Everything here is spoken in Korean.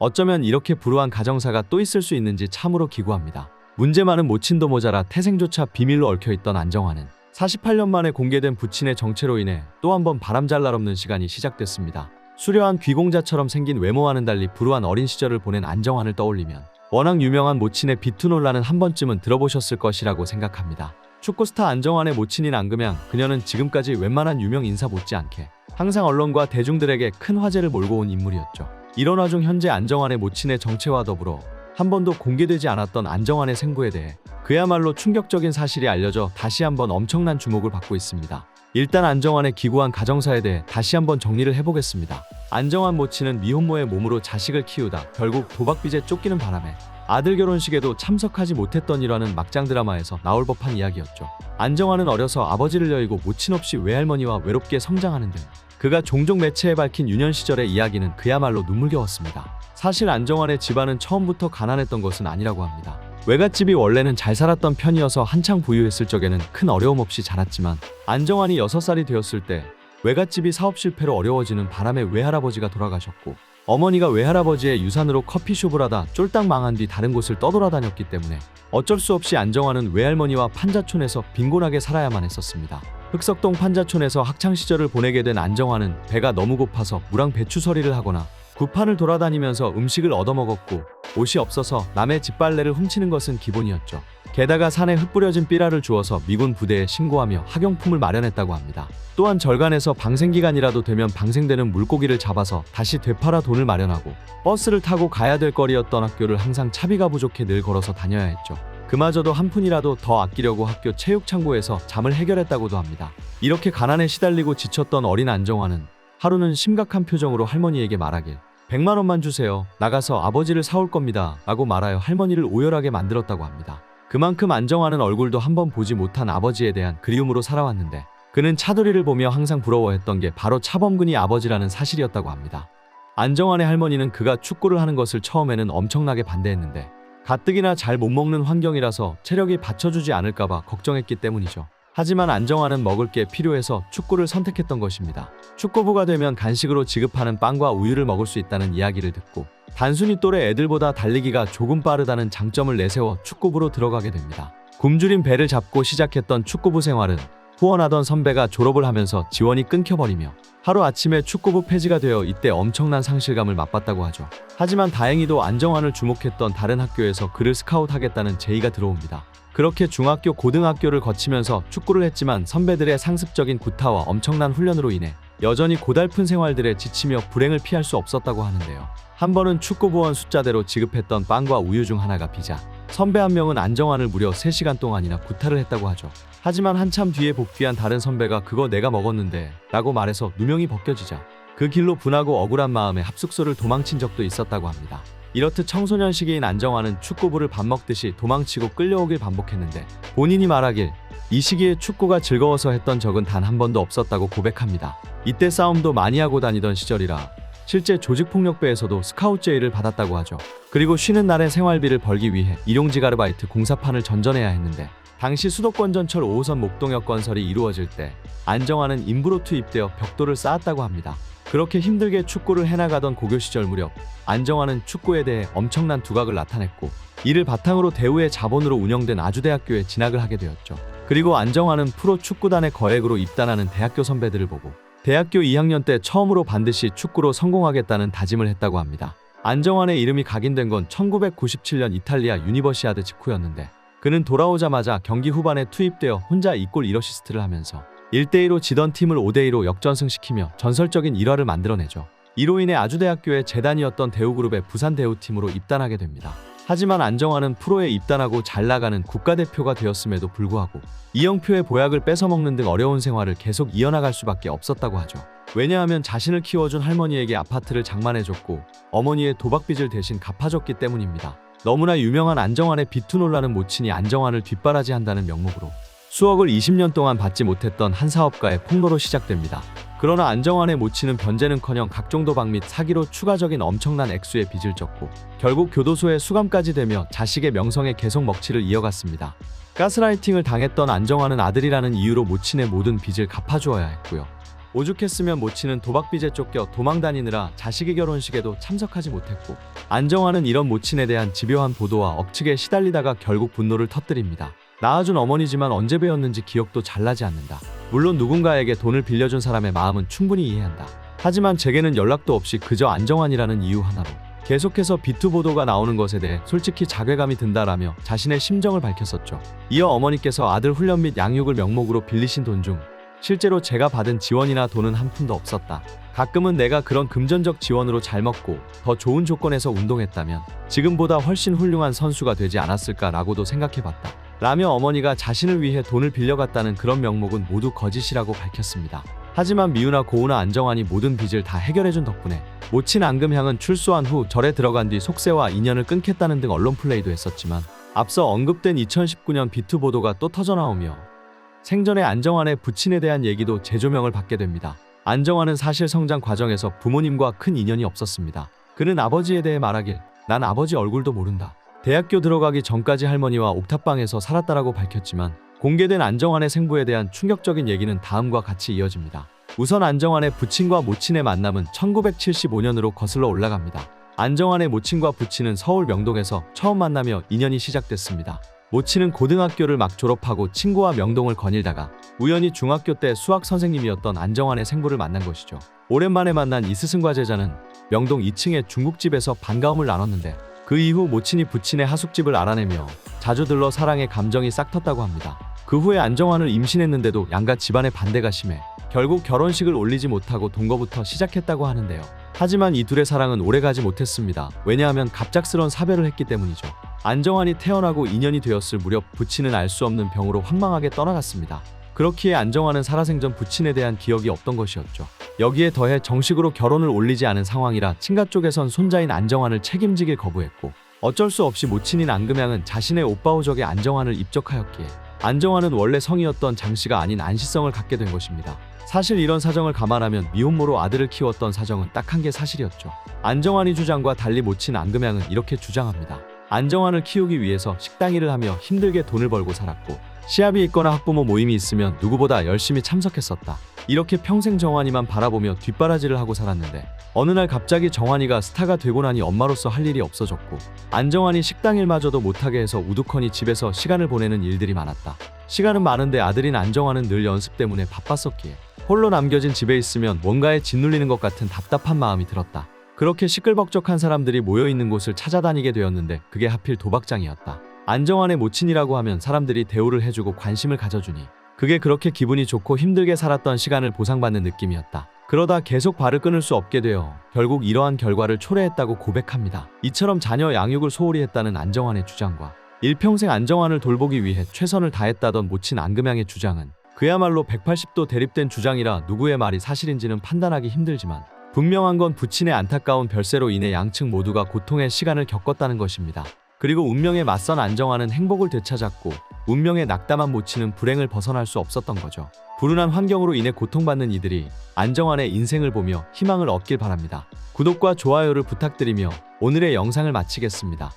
어쩌면 이렇게 불우한 가정사가 또 있을 수 있는지 참으로 기구합니다. 문제 많은 모친도 모자라 태생조차 비밀로 얽혀있던 안정화는 48년 만에 공개된 부친의 정체로 인해 또 한 번 바람잘 날 없는 시간이 시작됐습니다. 수려한 귀공자처럼 생긴 외모와는 달리 불우한 어린 시절을 보낸 안정환을 떠올리면 워낙 유명한 모친의 비투 논란은 한 번쯤은 들어보셨을 것이라고 생각합니다. 축구스타 안정환의 모친인 안금양, 그녀는 지금까지 웬만한 유명 인사 못지않게 항상 언론과 대중들에게 큰 화제를 몰고 온 인물이었죠. 이런 와중 현재 안정환의 모친의 정체와 더불어 한 번도 공개되지 않았던 안정환의 생부에 대해 그야말로 충격적인 사실이 알려져 다시 한번 엄청난 주목을 받고 있습니다. 일단 안정환의 기구한 가정사에 대해 다시 한번 정리를 해보겠습니다. 안정환 모친은 미혼모의 몸으로 자식을 키우다 결국 도박빚에 쫓기는 바람에 아들 결혼식에도 참석하지 못했던 일화는 막장 드라마에서 나올 법한 이야기였죠. 안정환은 어려서 아버지를 여의고 모친 없이 외할머니와 외롭게 성장하는 등 그가 종종 매체에 밝힌 유년 시절의 이야기는 그야말로 눈물겨웠습니다. 사실 안정환의 집안은 처음부터 가난했던 것은 아니라고 합니다. 외갓집이 원래는 잘 살았던 편이어서 한창 부유했을 적에는 큰 어려움 없이 자랐지만 안정환이 6살이 되었을 때 외갓집이 사업 실패로 어려워지는 바람에 외할아버지가 돌아가셨고 어머니가 외할아버지의 유산으로 커피숍을 하다 쫄딱 망한 뒤 다른 곳을 떠돌아다녔기 때문에 어쩔 수 없이 안정환은 외할머니와 판자촌에서 빈곤하게 살아야만 했었습니다. 흑석동 판자촌에서 학창 시절을 보내게 된 안정환은 배가 너무 고파서 무랑 배추 서리를 하거나 구판을 돌아다니면서 음식을 얻어먹었고 옷이 없어서 남의 집빨래를 훔치는 것은 기본이었죠. 게다가 산에 흩뿌려진 삐라를 주어서 미군 부대에 신고하며 학용품을 마련했다고 합니다. 또한 절간에서 방생기간이라도 되면 방생되는 물고기를 잡아서 다시 되팔아 돈을 마련하고 버스를 타고 가야 될 거리였던 학교를 항상 차비가 부족해 늘 걸어서 다녀야 했죠. 그마저도 한 푼이라도 더 아끼려고 학교 체육 창고에서 잠을 해결했다고도 합니다. 이렇게 가난에 시달리고 지쳤던 어린 안정환은 하루는 심각한 표정으로 할머니에게 말하길 100만 원만 주세요. 나가서 아버지를 사올 겁니다. 라고 말하여 할머니를 오열하게 만들었다고 합니다. 그만큼 안정환은 얼굴도 한번 보지 못한 아버지에 대한 그리움으로 살아왔는데 그는 차돌이를 보며 항상 부러워했던 게 바로 차범근이 아버지라는 사실이었다고 합니다. 안정환의 할머니는 그가 축구를 하는 것을 처음에는 엄청나게 반대했는데 가뜩이나 잘 못 먹는 환경이라서 체력이 받쳐주지 않을까봐 걱정했기 때문이죠. 하지만 안정환은 먹을 게 필요해서 축구를 선택했던 것입니다. 축구부가 되면 간식으로 지급하는 빵과 우유를 먹을 수 있다는 이야기를 듣고 단순히 또래 애들보다 달리기가 조금 빠르다는 장점을 내세워 축구부로 들어가게 됩니다. 굶주린 배를 잡고 시작했던 축구부 생활은 후원하던 선배가 졸업을 하면서 지원이 끊겨버리며 하루 아침에 축구부 폐지가 되어 이때 엄청난 상실감을 맛봤다고 하죠. 하지만 다행히도 안정환을 주목했던 다른 학교에서 그를 스카웃하겠다는 제의가 들어옵니다. 그렇게 중학교, 고등학교를 거치면서 축구를 했지만 선배들의 상습적인 구타와 엄청난 훈련으로 인해 여전히 고달픈 생활들에 지치며 불행을 피할 수 없었다고 하는데요. 한 번은 축구부원 숫자대로 지급했던 빵과 우유 중 하나가 비자. 선배 한 명은 안정환을 무려 3시간 동안이나 구타를 했다고 하죠. 하지만 한참 뒤에 복귀한 다른 선배가 그거 내가 먹었는데 라고 말해서 누명이 벗겨지자 그 길로 분하고 억울한 마음에 합숙소를 도망친 적도 있었다고 합니다. 이렇듯 청소년 시기인 안정환은 축구부를 밥 먹듯이 도망치고 끌려오길 반복했는데 본인이 말하길 이 시기에 축구가 즐거워서 했던 적은 단 한 번도 없었다고 고백합니다. 이때 싸움도 많이 하고 다니던 시절이라 실제 조직폭력배에서도 스카웃 제의를 받았다고 하죠. 그리고 쉬는 날에 생활비를 벌기 위해 일용직 아르바이트 공사판을 전전해야 했는데 당시 수도권 전철 5호선 목동역 건설이 이루어질 때 안정환은 인부로 투입되어 벽돌을 쌓았다고 합니다. 그렇게 힘들게 축구를 해나가던 고교 시절 무렵 안정환은 축구에 대해 엄청난 두각을 나타냈고 이를 바탕으로 대우의 자본으로 운영된 아주대학교에 진학을 하게 되었죠. 그리고 안정환은 프로 축구단의 거액으로 입단하는 대학교 선배들을 보고 대학교 2학년 때 처음으로 반드시 축구로 성공하겠다는 다짐을 했다고 합니다. 안정환의 이름이 각인된 건 1997년 이탈리아 유니버시아드 직후였는데 그는 돌아오자마자 경기 후반에 투입되어 혼자 이골 1어시스트를 하면서 1대2로 지던 팀을 5대2로 역전승시키며 전설적인 일화를 만들어내죠. 이로 인해 아주대학교의 재단이었던 대우그룹의 부산 대우팀으로 입단하게 됩니다. 하지만 안정환은 프로에 입단하고 잘 나가는 국가대표가 되었음에도 불구하고 이영표의 보약을 뺏어먹는 등 어려운 생활을 계속 이어나갈 수밖에 없었다고 하죠. 왜냐하면 자신을 키워준 할머니에게 아파트를 장만해줬고 어머니의 도박빚을 대신 갚아줬기 때문입니다. 너무나 유명한 안정환의 비투 논란은 모친이 안정환을 뒷바라지한다는 명목으로 수억을 20년 동안 받지 못했던 한 사업가의 폭로로 시작됩니다. 그러나 안정환의 모친은 변제는커녕 각종 도박 및 사기로 추가적인 엄청난 액수의 빚을 졌고 결국 교도소에 수감까지 되며 자식의 명성에 계속 먹칠을 이어갔습니다. 가스라이팅을 당했던 안정환은 아들이라는 이유로 모친의 모든 빚을 갚아주어야 했고요. 오죽했으면 모친은 도박빚에 쫓겨 도망 다니느라 자식의 결혼식에도 참석하지 못했고 안정환은 이런 모친에 대한 집요한 보도와 억측에 시달리다가 결국 분노를 터뜨립니다. 낳아준 어머니지만 언제 배웠는지 기억도 잘 나지 않는다. 물론 누군가에게 돈을 빌려준 사람의 마음은 충분히 이해한다. 하지만 제게는 연락도 없이 그저 안정환이라는 이유 하나로 계속해서 비투 보도가 나오는 것에 대해 솔직히 자괴감이 든다라며 자신의 심정을 밝혔었죠. 이어 어머니께서 아들 훈련 및 양육을 명목으로 빌리신 돈 중 실제로 제가 받은 지원이나 돈은 한 푼도 없었다. 가끔은 내가 그런 금전적 지원으로 잘 먹고 더 좋은 조건에서 운동했다면 지금보다 훨씬 훌륭한 선수가 되지 않았을까라고도 생각해봤다. 라며 어머니가 자신을 위해 돈을 빌려갔다는 그런 명목은 모두 거짓이라고 밝혔습니다. 하지만 미우나 고우나 안정환이 모든 빚을 다 해결해준 덕분에 모친 앙금향은 출소한 후 절에 들어간 뒤 속세와 인연을 끊겠다는 등 언론 플레이도 했었지만 앞서 언급된 2019년 비투 보도가 또 터져나오며 생전에 안정환의 부친에 대한 얘기도 재조명을 받게 됩니다. 안정환은 사실 성장 과정에서 부모님과 큰 인연이 없었습니다. 그는 아버지에 대해 말하길 난 아버지 얼굴도 모른다. 대학교 들어가기 전까지 할머니와 옥탑방에서 살았다라고 밝혔지만 공개된 안정환의 생부에 대한 충격적인 얘기는 다음과 같이 이어집니다. 우선 안정환의 부친과 모친의 만남은 1975년으로 거슬러 올라갑니다. 안정환의 모친과 부친은 서울 명동에서 처음 만나며 인연이 시작됐습니다. 모친은 고등학교를 막 졸업하고 친구와 명동을 거닐다가 우연히 중학교 때 수학 선생님이었던 안정환의 생부를 만난 것이죠. 오랜만에 만난 이스승과 제자는 명동 2층의 중국집에서 반가움을 나눴는데 그 이후 모친이 부친의 하숙집을 알아내며 자주 들러 사랑의 감정이 싹 텄다고 합니다. 그 후에 안정환을 임신했는데도 양가 집안의 반대가 심해 결국 결혼식을 올리지 못하고 동거부터 시작했다고 하는데요. 하지만 이 둘의 사랑은 오래가지 못했습니다. 왜냐하면 갑작스런 사별을 했기 때문이죠. 안정환이 태어나고 2년이 되었을 무렵 부친은 알 수 없는 병으로 황망하게 떠나갔습니다. 그렇기에 안정환은 살아생전 부친에 대한 기억이 없던 것이었죠. 여기에 더해 정식으로 결혼을 올리지 않은 상황이라 친가 쪽에선 손자인 안정환을 책임지길 거부했고 어쩔 수 없이 모친인 안금양은 자신의 오빠 호적에 안정환을 입적하였기에 안정환은 원래 성이었던 장씨가 아닌 안시성을 갖게 된 것입니다. 사실 이런 사정을 감안하면 미혼모로 아들을 키웠던 사정은 딱한게 사실이었죠. 안정환이 주장과 달리 모친 안금양은 이렇게 주장합니다. 안정환을 키우기 위해서 식당 일을 하며 힘들게 돈을 벌고 살았고 시합이 있거나 학부모 모임이 있으면 누구보다 열심히 참석했었다. 이렇게 평생 정환이만 바라보며 뒷바라지를 하고 살았는데 어느 날 갑자기 정환이가 스타가 되고 나니 엄마로서 할 일이 없어졌고 안정환이 식당 일마저도 못하게 해서 우두커니 집에서 시간을 보내는 일들이 많았다. 시간은 많은데 아들인 안정환은 늘 연습 때문에 바빴었기에 홀로 남겨진 집에 있으면 뭔가에 짓눌리는 것 같은 답답한 마음이 들었다. 그렇게 시끌벅적한 사람들이 모여 있는 곳을 찾아다니게 되었는데 그게 하필 도박장이었다. 안정환의 모친이라고 하면 사람들이 대우를 해주고 관심을 가져주니 그게 그렇게 기분이 좋고 힘들게 살았던 시간을 보상받는 느낌이었다. 그러다 계속 발을 끊을 수 없게 되어 결국 이러한 결과를 초래했다고 고백합니다. 이처럼 자녀 양육을 소홀히 했다는 안정환의 주장과 일평생 안정환을 돌보기 위해 최선을 다했다던 모친 안금양의 주장은 그야말로 180도 대립된 주장이라 누구의 말이 사실인지는 판단하기 힘들지만 분명한 건 부친의 안타까운 별세로 인해 양측 모두가 고통의 시간을 겪었다는 것입니다. 그리고 운명에 맞선 안정환은 행복을 되찾았고 운명에 낙담한 모친은 불행을 벗어날 수 없었던 거죠. 불운한 환경으로 인해 고통받는 이들이 안정환의 인생을 보며 희망을 얻길 바랍니다. 구독과 좋아요를 부탁드리며 오늘의 영상을 마치겠습니다.